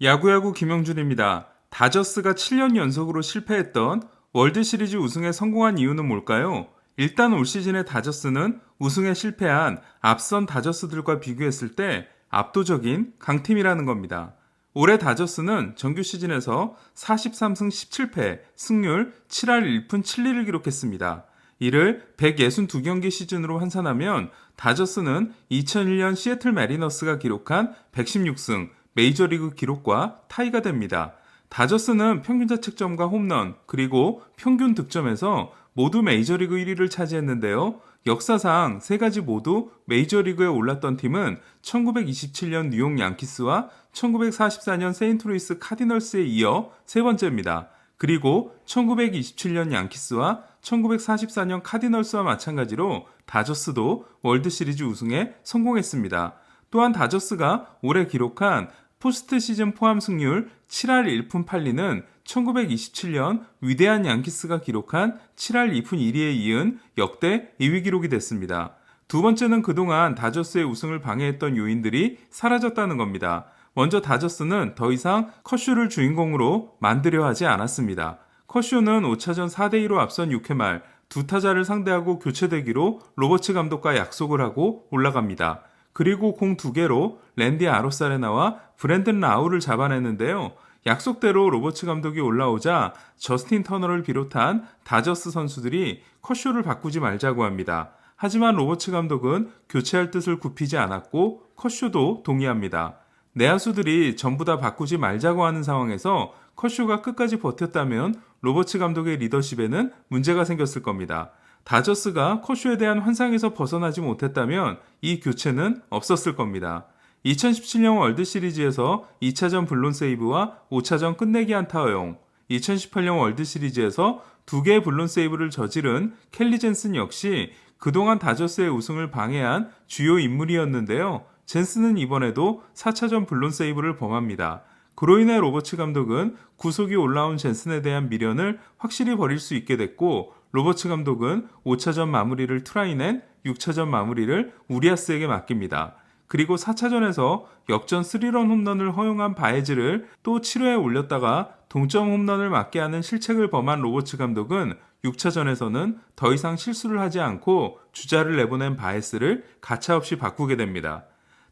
야구야구 김영준입니다. 다저스가 7년 연속으로 실패했던 월드 시리즈 우승에 성공한 이유는 뭘까요? 일단 올 시즌의 다저스는 우승에 실패한 앞선 다저스들과 비교했을 때 압도적인 강팀이라는 겁니다. 올해 다저스는 정규 시즌에서 43승 17패, 승률 7할 1푼 7리를 기록했습니다. 이를 162경기 시즌으로 환산하면 다저스는 2001년 시애틀 메리너스가 기록한 116승, 메이저리그 기록과 타이가 됩니다. 다저스는 평균 자책점과 홈런, 그리고 평균 득점에서 모두 메이저리그 1위를 차지했는데요. 역사상 세 가지 모두 메이저리그에 올랐던 팀은 1927년 뉴욕 양키스와 1944년 세인트루이스 카디널스에 이어 세 번째입니다. 그리고 1927년 양키스와 1944년 카디널스와 마찬가지로 다저스도 월드 시리즈 우승에 성공했습니다. 또한 다저스가 올해 기록한 포스트 시즌 포함 승률 7할 1푼 8리는 1927년 위대한 양키스가 기록한 7할 2푼 1리에 이은 역대 2위 기록이 됐습니다. 두 번째는 그동안 다저스의 우승을 방해했던 요인들이 사라졌다는 겁니다. 먼저 다저스는 더 이상 커쇼를 주인공으로 만들려 하지 않았습니다. 커쇼는 5차전 4대2로 앞선 6회 말 두 타자를 상대하고 교체되기로 로버츠 감독과 약속을 하고 올라갑니다. 그리고 공 두 개로 랜디 아로사레나와 브랜든 라우를 잡아냈는데요. 약속대로 로버츠 감독이 올라오자 저스틴 터너를 비롯한 다저스 선수들이 커쇼를 바꾸지 말자고 합니다. 하지만 로버츠 감독은 교체할 뜻을 굽히지 않았고 커쇼도 동의합니다. 내야수들이 전부 다 바꾸지 말자고 하는 상황에서 커쇼가 끝까지 버텼다면 로버츠 감독의 리더십에는 문제가 생겼을 겁니다. 다저스가 커쇼에 대한 환상에서 벗어나지 못했다면 이 교체는 없었을 겁니다. 2017년 월드 시리즈에서 2차전 블론 세이브와 5차전 끝내기 안타 허용, 2018년 월드 시리즈에서 두 개의 블론 세이브를 저지른 켈리 젠슨 역시 그동안 다저스의 우승을 방해한 주요 인물이었는데요. 젠슨은 이번에도 4차전 블론 세이브를 범합니다. 그로 인해 로버츠 감독은 구속이 올라온 젠슨에 대한 미련을 확실히 버릴 수 있게 됐고 로버츠 감독은 5차전 마무리를 트라이낸 6차전 마무리를 우리아스에게 맡깁니다. 그리고 4차전에서 역전 3런 홈런을 허용한 바에즈를 또 7회에 올렸다가 동점 홈런을 맞게 하는 실책을 범한 로버츠 감독은 6차전에서는 더 이상 실수를 하지 않고 주자를 내보낸 바에스를 가차없이 바꾸게 됩니다.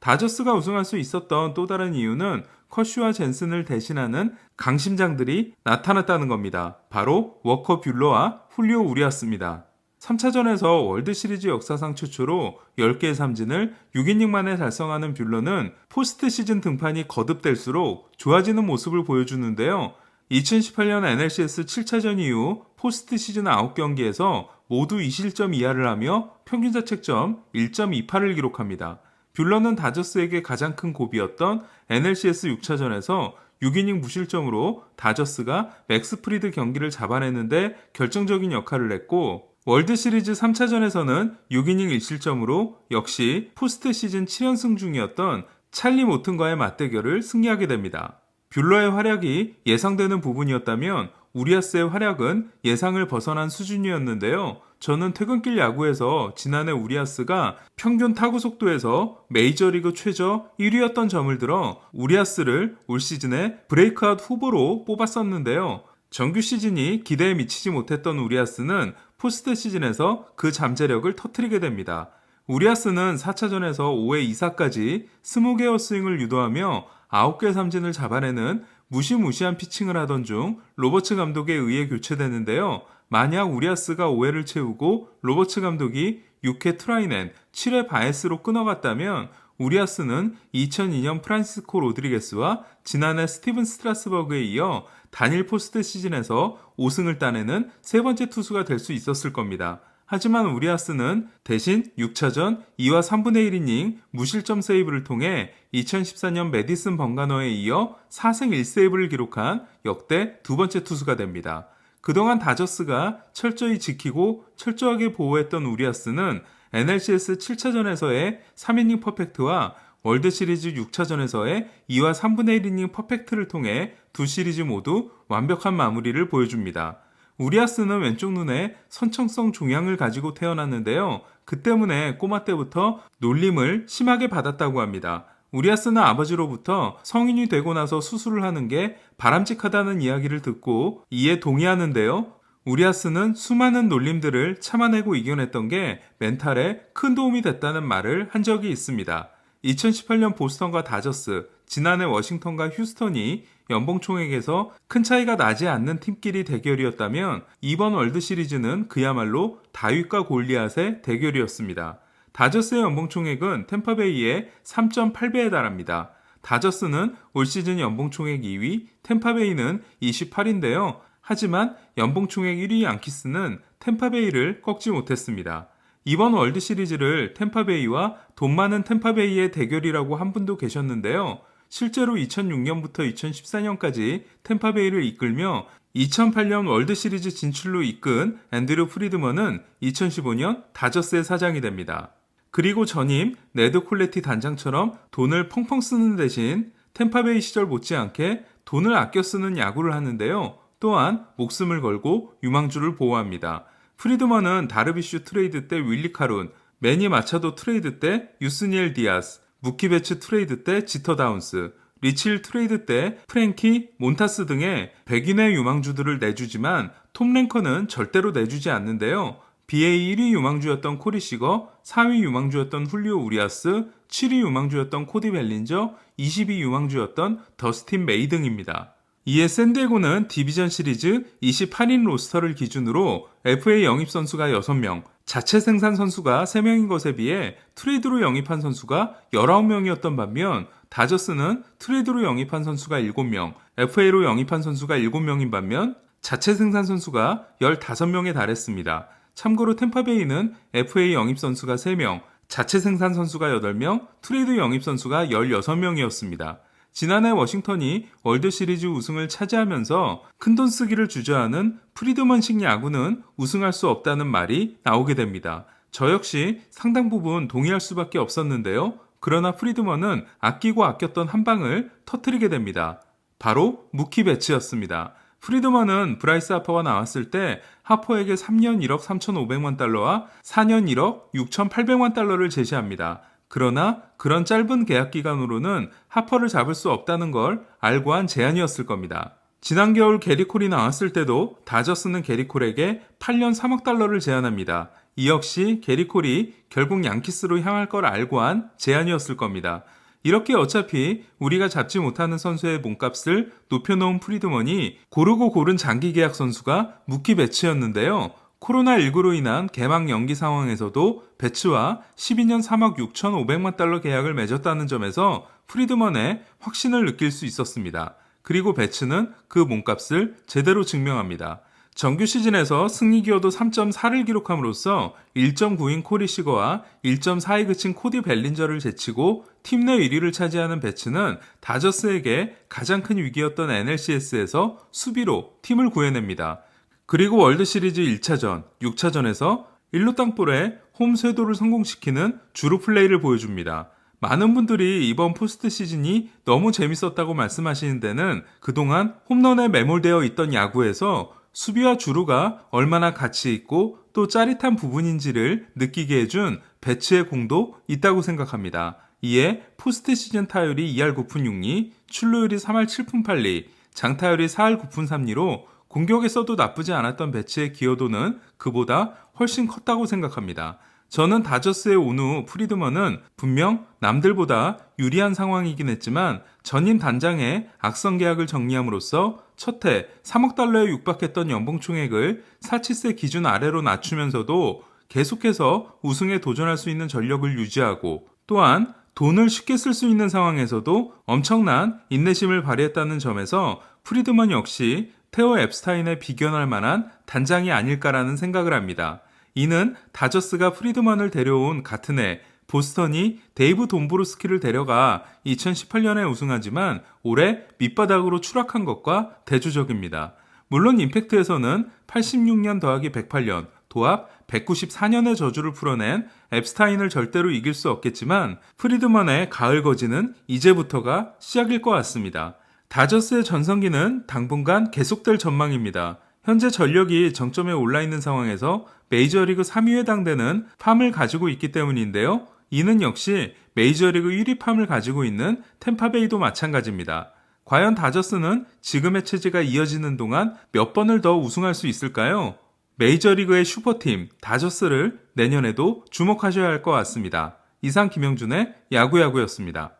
다저스가 우승할 수 있었던 또 다른 이유는 커슈와 젠슨을 대신하는 강심장들이 나타났다는 겁니다. 바로 워커 뷰러와 훌리오 우리아스입니다. 3차전에서 월드시리즈 역사상 최초로 10개의 삼진을 6이닝 만에 달성하는 뷰러는 포스트 시즌 등판이 거듭될수록 좋아지는 모습을 보여주는데요. 2018년 NLCS 7차전 이후 포스트 시즌 9경기에서 모두 2실점 이하를 하며 평균 자책점 1.28을 기록합니다. 뷰러는 다저스에게 가장 큰 고비였던 NLCS 6차전에서 6이닝 무실점으로 다저스가 맥스 프리드 경기를 잡아냈는데 결정적인 역할을 했고 월드 시리즈 3차전에서는 6이닝 1실점으로 역시 포스트 시즌 7연승 중이었던 찰리 모튼과의 맞대결을 승리하게 됩니다. 뷰러의 활약이 예상되는 부분이었다면 우리아스의 활약은 예상을 벗어난 수준이었는데요. 저는 퇴근길 야구에서 지난해 우리아스가 평균 타구 속도에서 메이저리그 최저 1위였던 점을 들어 우리아스를 올 시즌에 브레이크아웃 후보로 뽑았었는데요. 정규 시즌이 기대에 미치지 못했던 우리아스는 포스트 시즌에서 그 잠재력을 터트리게 됩니다. 우리아스는 4차전에서 5회 2사까지 20개의 스윙을 유도하며 9개 삼진을 잡아내는 무시무시한 피칭을 하던 중 로버츠 감독에 의해 교체되는데요. 만약 우리아스가 5회를 채우고 로버츠 감독이 6회 트라이넨, 7회 바에스로 끊어갔다면 우리아스는 2002년 프란시스코 로드리게스와 지난해 스티븐 스트라스버그에 이어 단일 포스트 시즌에서 5승을 따내는 세 번째 투수가 될 수 있었을 겁니다. 하지만 우리아스는 대신 6차전 2와 3분의 1이닝 무실점 세이브를 통해 2014년 메디슨 번가너에 이어 4승 1세이브를 기록한 역대 두 번째 투수가 됩니다. 그동안 다저스가 철저히 지키고 철저하게 보호했던 우리아스는 NLCS 7차전에서의 3이닝 퍼펙트와 월드 시리즈 6차전에서의 2와 3분의 1이닝 퍼펙트를 통해 두 시리즈 모두 완벽한 마무리를 보여줍니다. 우리아스는 왼쪽 눈에 선청성 종양을 가지고 태어났는데요. 그 때문에 꼬마 때부터 놀림을 심하게 받았다고 합니다. 우리아스는 아버지로부터 성인이 되고 나서 수술을 하는 게 바람직하다는 이야기를 듣고 이에 동의하는데요. 우리아스는 수많은 놀림들을 참아내고 이겨냈던 게 멘탈에 큰 도움이 됐다는 말을 한 적이 있습니다. 2018년 보스턴과 다저스, 지난해 워싱턴과 휴스턴이 연봉 총액에서 큰 차이가 나지 않는 팀끼리 대결이었다면 이번 월드 시리즈는 그야말로 다윗과 골리앗의 대결이었습니다. 다저스의 연봉 총액은 템파베이의 3.8배에 달합니다. 다저스는 올 시즌 연봉 총액 2위, 템파베이는 28인데요. 하지만 연봉 총액 1위 양키스는 템파베이를 꺾지 못했습니다. 이번 월드 시리즈를 템파베이와 돈 많은 템파베이의 대결이라고 한 분도 계셨는데요. 실제로 2006년부터 2014년까지 템파베이를 이끌며 2008년 월드 시리즈 진출로 이끈 앤드류 프리드먼은 2015년 다저스의 사장이 됩니다. 그리고 전임 네드 콜레티 단장처럼 돈을 펑펑 쓰는 대신 템파베이 시절 못지않게 돈을 아껴 쓰는 야구를 하는데요. 또한 목숨을 걸고 유망주를 보호합니다. 프리드먼은 다르비슈 트레이드 때 윌리 카룬, 매니 마차도 트레이드 때 유스니엘 디아스, 무키 베츠 트레이드 때 지터 다운스, 리칠 트레이드 때 프랭키, 몬타스 등의 백인의 유망주들을 내주지만 톰 랭커는 절대로 내주지 않는데요. BA 1위 유망주였던 코리 시거, 4위 유망주였던 훌리오 우리아스, 7위 유망주였던 코디 벨린저, 20위 유망주였던 더스틴 메이 등입니다. 이에 샌디에고는 디비전 시리즈 28인 로스터를 기준으로 FA 영입 선수가 6명, 자체 생산 선수가 3명인 것에 비해 트레이드로 영입한 선수가 19명이었던 반면 다저스는 트레이드로 영입한 선수가 7명, FA로 영입한 선수가 7명인 반면 자체 생산 선수가 15명에 달했습니다. 참고로 템파베이는 FA 영입 선수가 3명, 자체 생산 선수가 8명, 트레이드 영입 선수가 16명이었습니다. 지난해 워싱턴이 월드 시리즈 우승을 차지하면서 큰돈 쓰기를 주저하는 프리드먼식 야구는 우승할 수 없다는 말이 나오게 됩니다. 저 역시 상당 부분 동의할 수밖에 없었는데요. 그러나 프리드먼은 아끼고 아꼈던 한 방을 터트리게 됩니다. 바로 무키 배치였습니다. 프리드먼은 브라이스 하퍼가 나왔을 때 하퍼에게 3년 1억 3,500만 달러와 4년 1억 6,800만 달러를 제시합니다. 그러나 그런 짧은 계약 기간으로는 하퍼를 잡을 수 없다는 걸 알고 한 제안이었을 겁니다. 지난 겨울 게리콜이 나왔을 때도 다저스는 게리콜에게 8년 3억 달러를 제안합니다. 이 역시 게리콜이 결국 양키스로 향할 걸 알고 한 제안이었을 겁니다. 이렇게 어차피 우리가 잡지 못하는 선수의 몸값을 높여놓은 프리드먼이 고르고 고른 장기 계약 선수가 무키 배치였는데요. 코로나19로 인한 개막 연기 상황에서도 배츠와 12년 3억 6,500만 달러 계약을 맺었다는 점에서 프리드먼의 확신을 느낄 수 있었습니다. 그리고 배츠는 그 몸값을 제대로 증명합니다. 정규 시즌에서 승리 기여도 3.4를 기록함으로써 1.9인 코리 시거와 1.4에 그친 코디 벨린저를 제치고 팀 내 1위를 차지하는 배츠는 다저스에게 가장 큰 위기였던 NLCS에서 수비로 팀을 구해냅니다. 그리고 월드 시리즈 1차전, 6차전에서 1루 땅볼에 홈 쇄도를 성공시키는 주루 플레이를 보여줍니다. 많은 분들이 이번 포스트 시즌이 너무 재밌었다고 말씀하시는 데는 그동안 홈런에 매몰되어 있던 야구에서 수비와 주루가 얼마나 가치 있고 또 짜릿한 부분인지를 느끼게 해준 배츠의 공도 있다고 생각합니다. 이에 포스트 시즌 타율이 2할 9푼 6리, 출루율이 3할 7푼 8리, 장타율이 4할 9푼 3리로 공격에서도 나쁘지 않았던 배치의 기여도는 그보다 훨씬 컸다고 생각합니다. 저는 다저스에 온 후 프리드먼은 분명 남들보다 유리한 상황이긴 했지만 전임 단장의 악성 계약을 정리함으로써 첫해 3억 달러에 육박했던 연봉 총액을 사치세 기준 아래로 낮추면서도 계속해서 우승에 도전할 수 있는 전력을 유지하고 또한 돈을 쉽게 쓸 수 있는 상황에서도 엄청난 인내심을 발휘했다는 점에서 프리드먼 역시 테오 앱스타인에 비견할 만한 단장이 아닐까라는 생각을 합니다. 이는 다저스가 프리드먼을 데려온 같은 해 보스턴이 데이브 돈브루스키를 데려가 2018년에 우승하지만 올해 밑바닥으로 추락한 것과 대조적입니다. 물론 임팩트에서는 86년 더하기 108년, 도합 194년의 저주를 풀어낸 앱스타인을 절대로 이길 수 없겠지만 프리드먼의 가을 거지는 이제부터가 시작일 것 같습니다. 다저스의 전성기는 당분간 계속될 전망입니다. 현재 전력이 정점에 올라 있는 상황에서 메이저리그 3위에 해당되는 팜을 가지고 있기 때문인데요. 이는 역시 메이저리그 1위 팜을 가지고 있는 템파베이도 마찬가지입니다. 과연 다저스는 지금의 체제가 이어지는 동안 몇 번을 더 우승할 수 있을까요? 메이저리그의 슈퍼팀 다저스를 내년에도 주목하셔야 할 것 같습니다. 이상 김영준의 야구야구였습니다.